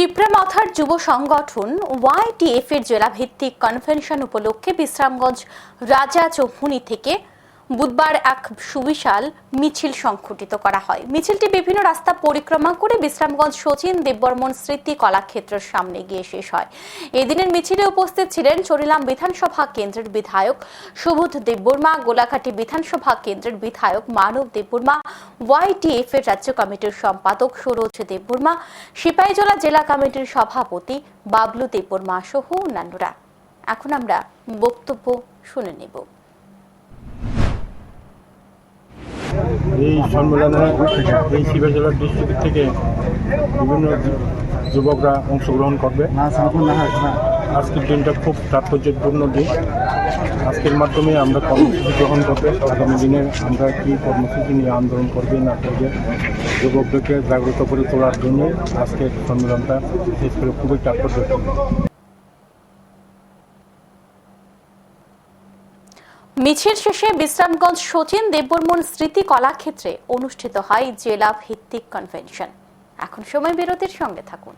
তিপ্রামাথার যুব সংগঠন ওয়াইটিএফ এর জেলা ভিত্তিক কনভেনশন উপলক্ষে বিশ্রামগঞ্জ রাজা চৌমুনি থেকে বুধবার এক সুবিশাল মিছিল সংঘটিত করা হয়। মিছিলটি বিভিন্ন রাস্তা পরিক্রমা করে বিশ্রামগঞ্জ সচিন দেববর্মন স্মৃতি কলাক্ষেত্রের সামনে গিয়ে শেষ হয়। এদিনের মিছিলে উপস্থিত ছিলেন চরিলাম বিধানসভা কেন্দ্রের বিধায়ক সুবোধ দেববর্মা, গোলাঘাটি বিধানসভা কেন্দ্রের বিধায়ক মানব দেববর্মা ওয়াইটিএফ এর রাজ্য কমিটির সম্পাদক সরোজ দেববর্মা, সিপাহীজলা জেলা কমিটির সভাপতি বাবলু দেববর্মা সহ অন্যান্যরা। এখন আমরা বক্তব্য শুনে নেব। এই সম্মেলনে এই শিবের জেলার ডিস্ট্রিক্ট থেকে বিভিন্ন যুবকরা অংশগ্রহণ করবে। আজকের দিনটা খুব তাৎপর্যপূর্ণ দিন। আজকের মাধ্যমে আমরা কর্মসূচি গ্রহণ করবে। আগামী দিনে আমরা কী কর্মসূচি নিয়ে আন্দোলন করবে, না করবে, যুবকদেরকে জাগ্রত করে তোলার জন্য আজকের সম্মেলনটা, বিশেষ করে খুবই তাৎপর্যপূর্ণ। মিছিল শেষে বিশ্রামগঞ্জ শচীন দেববর্মন স্মৃতি কলাক্ষেত্রে অনুষ্ঠিত হয় জেলা ভিত্তিক কনভেনশন। এখন সময় বিরতির সঙ্গে থাকুন।